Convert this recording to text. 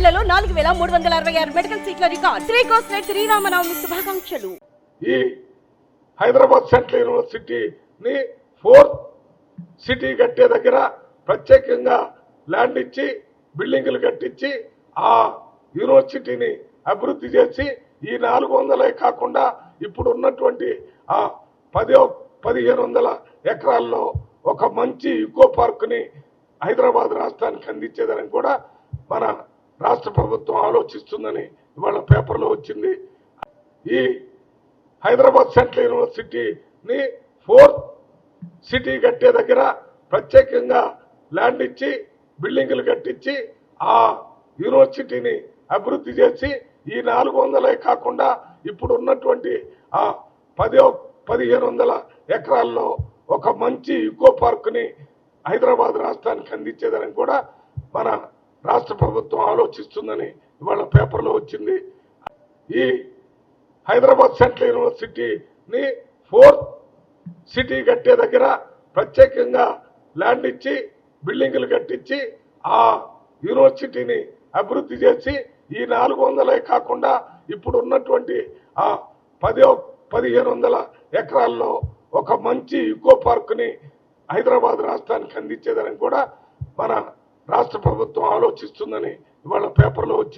నాలుగేళ్ళలో నాలుగు వేల మూడు వందల అరవై ఆరు మెడికల్ సీట్ల రికార్డ్. శ్రీకోస్ శ్రీరామనవమి శుభాకాంక్షలు. ఈ హైదరాబాద్ సెంట్రల్ యూనివర్సిటీని ఫోర్త్ సిటీ కట్టే దగ్గర ప్రత్యేకంగా ల్యాండ్ ఇచ్చి బిల్డింగులు కట్టించి ఆ యూనివర్సిటీని అభివృద్ధి చేసి ఈ నాలుగు వందలే కాకుండా ఇప్పుడు ఉన్నటువంటి ఆ పదో పదిహేను వందల ఎకరాల్లో ఒక మంచి ఇకో పార్కుని హైదరాబాద్ రాష్ట్రానికి అందించేదని కూడా మన రాష్ట్ర ప్రభుత్వం ఆలోచిస్తుందని ఇవాళ పేపర్లో వచ్చింది. ఈ హైదరాబాద్ సెంట్రల్ యూనివర్సిటీని ఫోర్త్ సిటీ కట్టే దగ్గర ప్రత్యేకంగా ల్యాండ్ ఇచ్చి బిల్డింగులు కట్టించి ఆ యూనివర్సిటీని అభివృద్ధి చేసి ఈ నాలుగు వందలే కాకుండా ఇప్పుడు ఉన్నటువంటి ఆ పదో పదిహేను వందల ఎకరాల్లో ఒక మంచి ఇకో పార్కుని హైదరాబాద్ రాష్ట్రానికి అందించేదని కూడా మన రాష్ట్ర ప్రభుత్వం ఆలోచిస్తుందని ఇవాళ పేపర్లో వచ్చింది. ఈ హైదరాబాద్ సెంట్రల్ యూనివర్సిటీని ఫోర్త్ సిటీ కట్టే దగ్గర ప్రత్యేకంగా ల్యాండ్ ఇచ్చి బిల్డింగులు కట్టించి ఆ యూనివర్సిటీని అభివృద్ధి చేసి ఈ నాలుగు వందలే కాకుండా ఇప్పుడు ఉన్నటువంటి ఆ పది పదిహేను వందల ఎకరాల్లో ఒక మంచి ఇకో పార్కుని హైదరాబాద్ రాష్ట్రానికి అందించేదని కూడా మన రాష్ట్ర ప్రభుత్వం ఆలోచిస్తుందని ఇవాళ పేపర్లో వచ్చింది